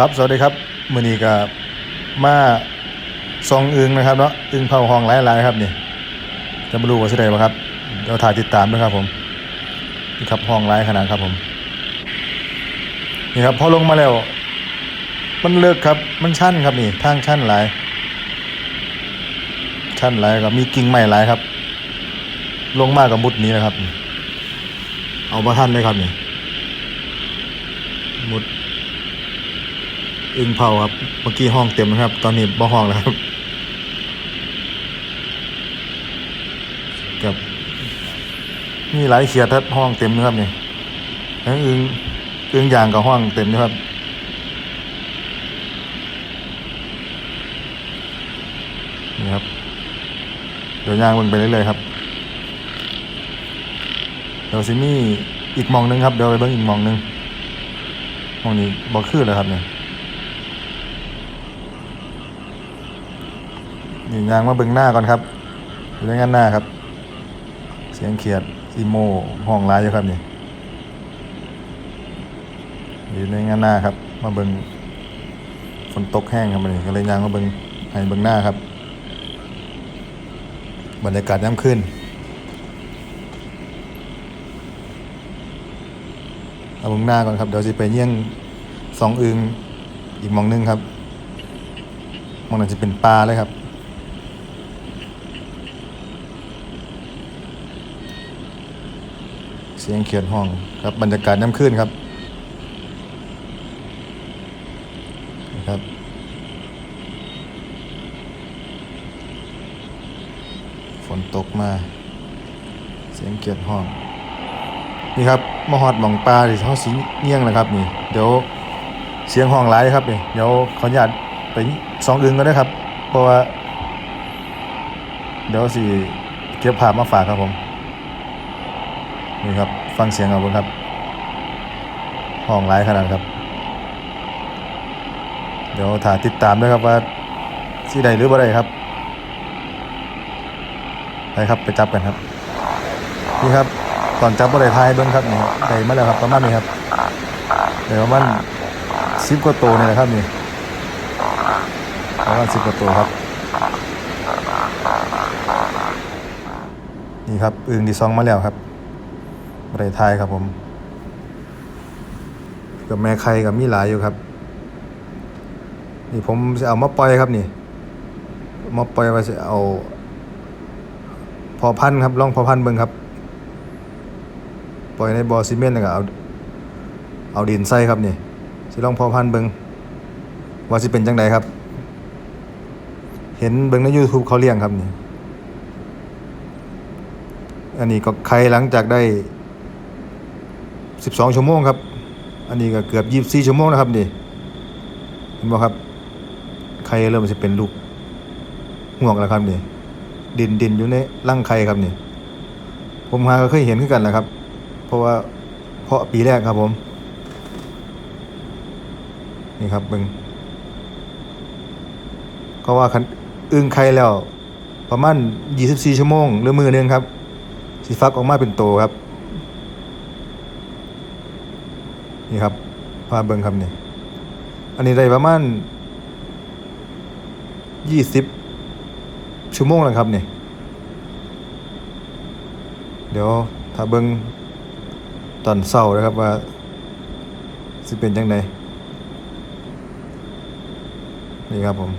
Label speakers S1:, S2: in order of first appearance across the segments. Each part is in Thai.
S1: ครับสวัสดีครับมือนี้ก็มาซองอึงนะครับเนาะอึงเผาห้องหลายๆครับนี่จะมารู้ว่าสิได้บ่ครับเดี๋ยวถ่ายติดตามด้วยครับผมนี่ครับห้องหลายขนาดครับผมนี่ครับพอลงมาแล้ว มันเลิกครับมันชันครับนี่ทางชันหลายชันหลายครับมีกิ่งไม้หลายครับ ลงมากกับมุดนี้นะครับ เอามาท่านเลยครับนี่มุด อึงเผาครับ เมื่อกี้ห้องเต็มนะครับ ตอนนี้บ่ห้องแล้วครับ กับมีหลายเขียดครับห้องเต็มนะครับเนี่ยทั้งอึงอึงยางกับห้องเต็มนะครับนี่ครับเดี๋ยวยางมันไปเรื่อยๆครับเดี๋ยวซิมี่อีกมองหนึงครับเดี๋ยวไปเบิ่งอีกมองหนึงมองนี้บ่คือเลยครับเนี่ย นี่ยางมาเบิ่งหน้าก่อนครับอยู่ในงานหน้าครับ เสียงเขียดอีโมห้องร้ายอยู่ครับนี่อยู่ในงานหน้าครับ มาเบิ่งฝนตกแห้งครับมันนี่ก็เลยยางมาเบิ่งให้เบิ่งหน้าครับ บรรยากาศย่ำขึ้นเอาเบิงหน้าก่อนครับ เดี๋ยวสิไปเยี่ยงสองอึงอีกมองหนึงครับมองนั้นจะเป็นปลาเลยครับ สียงเขียนห้องครับบรรยากาศน้ำขึ้นครับนะครับ ฝนตกมา เสียงเขียนห้อง นี่ครับมาฮอดหมองปลาที่เขาสีเงี้ยงนะครับนี่ เดี๋ยวเสียงห้องหลายครับนี่เดี๋ยวขออนุญาตไปสองอึงก็ได้ครับ เพราะว่า เดี๋ยวสิเก็บภาพมาฝากครับผม นี่ครับ ฟังเสียงเอาบนครับ ห้องไร้ขนาดครับ เดี๋ยวถ่ายติดตามด้วยครับว่าที่ใดหรือบ่ได้ครับไปครับไปจับกันครับ นี่ครับตอนจับบ่ได้ทายเบิ้งครับนี่ได้มาแล้วครับประมาณนี้ครับเดี๋ยวมาณสิบกว่าตัวนี่แหละครับนี่ประมาณสิบกว่าตัวครับนี่ครับอึ่งที่ซองมาแล้วครับ ประเทศไทยครับผม กับแม่ไข่กับมีหลายอยู่ครับ นี่ผมจะเอามาปล่อยครับนี่มาปล่อยว่าจะเอา พอพันครับลองพอพันเบิ่งครับ ปล่อยในบ่อซีเมนต์แล้วก็เอาเอาดินใส่ครับนี่สิลองพอพันเบิ่งว่าสิเป็นจังไดครับ เห็นเบิ่งใน YouTube เขาเลี้ยงครับนี่อันนี้ก็ไข่หลังจากได้ 12 ชั่วโมงครับ อันนี้ก็เกือบ 24 ชั่วโมงนะครับนี่เห็นบ่ครับ ไข่เริ่มจะเป็นลูกห่วงแล้วครับนี่ดินดินอยู่ในร่างไข่ครับนี่ ผมหาก็เคยเห็นขึ้นกันแหละครับ เพราะว่าเพาะปีแรกครับผม นี่ครับเบิงก็ว่าคันอึ้งไข่แล้ว ประมาณ 24 ชั่วโมง หรือมือนึงครับสิฟักออกมาเป็นโตครับ นี่ครับพาเบิงครับนี่ อันนี้ได้ประมาณยี่สิบชั่วโมงแล้วครับนี่ เดี๋ยวถ้าเบิงตอนเศร้านะครับว่าสิเป็นยังไงนี่ครับผม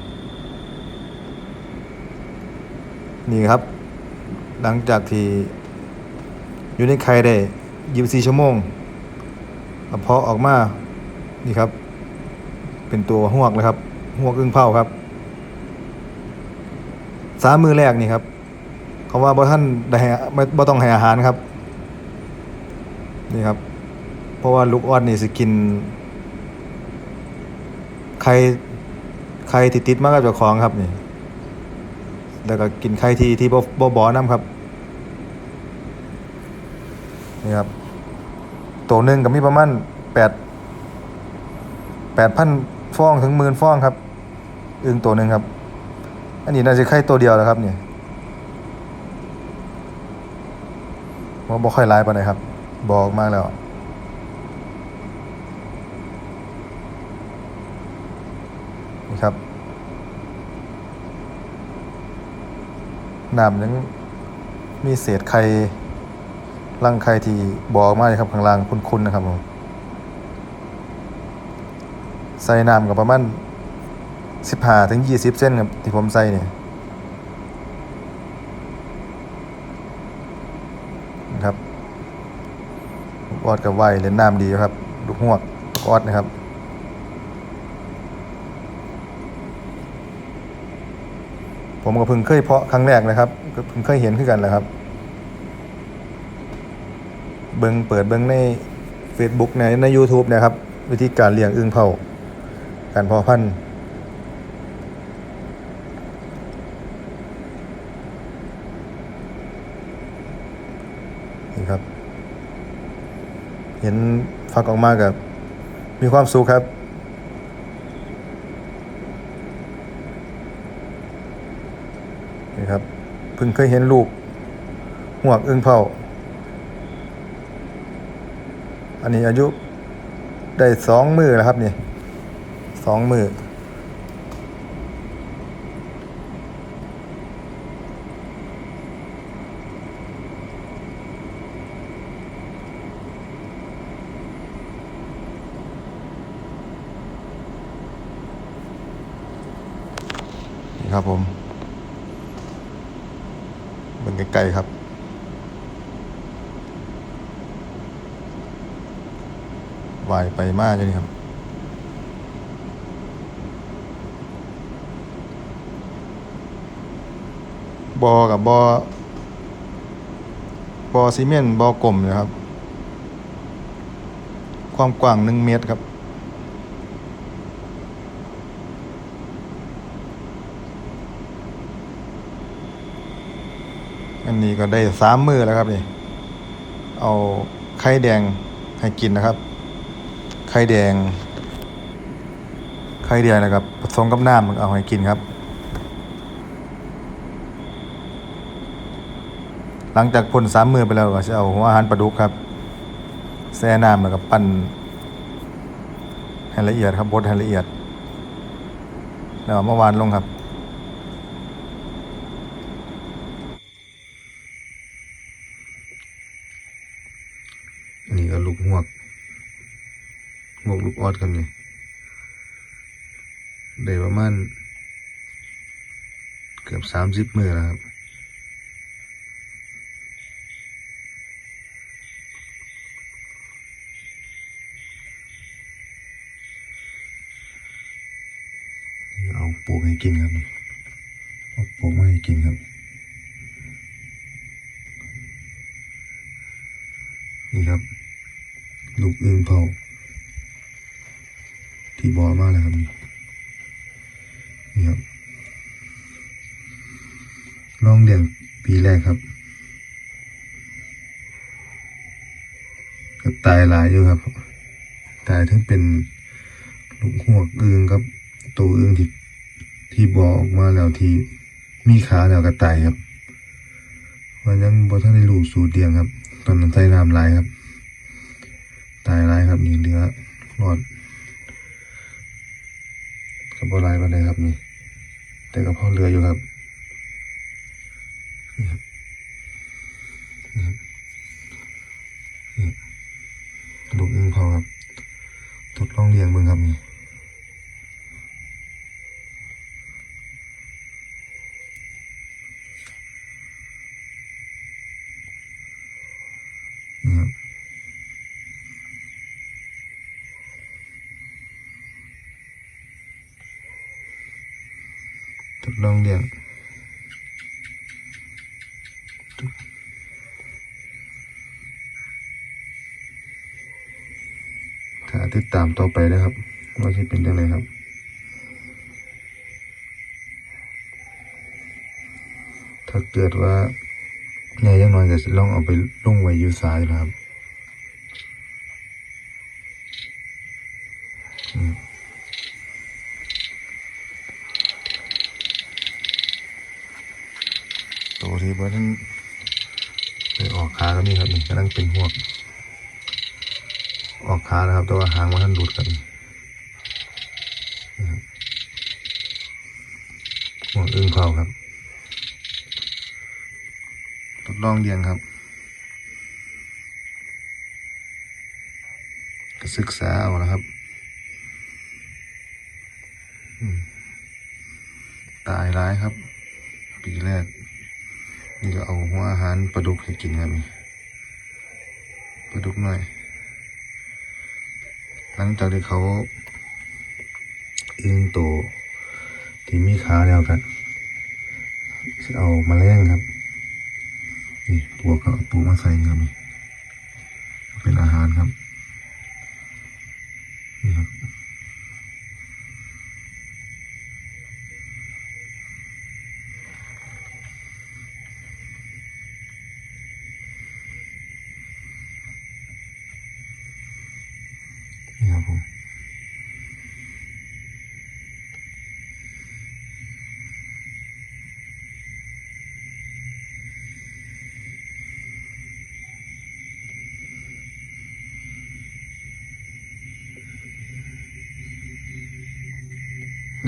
S1: นี่ครับ หลังจากที่อยู่ในไข่ได้24ชั่วโมง แล้วพอออกมา นี่ครับ เป็นตัวหวกเลยครับหวกอึ้งเผาครับสามมือแรกนี่ครับเขาว่าบ่ท่านได้ไม่บ่ต้องให้อาหารครับ นี่ครับ เพราะว่าลูกอ้อนนี่สิกิน ไข่ไข่ที่ติดมากับเจ้าของครับนี่ แล้วก็กินไข่ที่ที่บ่บ่บ่น้ำครับ นี่ครับ ตัวหนึ่งก็มีประมาณแปดแปดพันฟองถึงหมื่นฟองครับอึ่งตัวหนึ่งครับ อันนี้น่าจะไข่ตัวเดียวแล้วครับเนี่ยว่าบ่ค่อยร้ายปานครับ บอกมากแล้วนี่ครับน้ำยังมีเศษไข่ รังไข่ที่บออกมาเลยครับข้างล่างคุ้นๆนะครับผมใส่น้ำกับประมาณสิบห้าถึงยี่สิบเส้นครับที่ผมใส่เนี่ยนะครับกออดกับไวเล่นน้ำดีครับลูกหวกกออดนะครับผมก็เพิ่งเคยเพาะครั้งแรกนะครับก็เพิ่งเคยเห็นขึ้นกันแหละครับ เบิงเปิดเบิงใน Facebook ในใน u t u b e นะครับ วิธีการเลี้ยงอึ่งเผาการเพาะพันธุ์นี่ครับ เห็นฟักออกมากับมีความสุขครับนี่ครับเพิ่งเคยเห็นลูกหวกอึ่งเผา อันนี้อายุได้สองมือแล้วครับนี่สองมือนี่ครับผมเบิ่งไกลๆครับ วายไปมากเลยครับ บอกับบอบอซีเมนต์บอกลมนะครับ ความกว้างหนึ่งเมตรครับอันนี้ก็ได้สามมือแล้วครับนี่ เอาไข่แดงให้กินนะครับ ข่แดง ไข่แดงนะครับผสมกับน้ำเอาให้กินครับ หลังจากพ่นสามมือไปแล้วก็จะเอาหัวอาหารปลาดุกครับแช่น้ำแล้วก็ปั้นให้ละเอียดครับบดให้ละเอียด แล้วเอามาวานลงครับนี่ก็ลูกหวก หวกลูกออดกันนี่ได้ประมาณเกือบสามสิบมือแล้วครับเอาปลูกให้กินครับเอาปลูกมาให้กินครับ นี่ครับ ลูกอึ่งเผา ทีบอมากเลยครับนี่นี่ครับลองเลี้ยงปีแรกครับก็ตายหลายอยู่ครับ ตายทั้งเป็นลูกหัวอึงครับ ตัวอึงที่ที่บอออกมาแล้วที่มีขาแล้วก็ตายครับวันยังบอท่านได้รู้สูตรเดียงครับ ตอนนั้นใส่น้ำลายครับ ลองเลี้ยงถ้าติดตามต่อไปนะครับว่าจะเป็นยังไงครับถ้าเกิดว่าใหญ่ยังน้อยก็จะลองเอาไปลงไว้อยู่ซ้ายนะครับ ที่ว่าท่านไปออกขาก็มีครับนี่กำลังเป็นหวก ออกขานะครับ แต่ว่าหางว่าท่านหลุดกันนี่ครัวอึ้งเผาครับทดลองเลี้ยงครับก็ศึกษาเอานะครับ ตายร้ายครับ ปีแรก นี่ก็เอาหัวอาหารปลาดุกให้กินครับนี่ปลาดุกหน่อย หลังจากที่เขาอึ้งโตที่มีขาแล้วกันจะเอามาแล้งครับ นี่ปวกก็เอาปูมาใส่ครับนี่เป็นอาหารครับนี่ครับ นี่ครับผม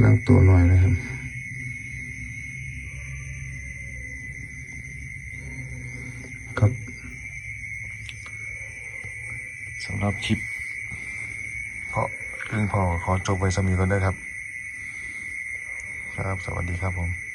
S1: ล้างตัวหน่อยนะครับครับสำหรับคลิป เพราะเรื่อง พอขอจบไว้สมีก่อนได้ครับ ครับ สวัสดีครับผม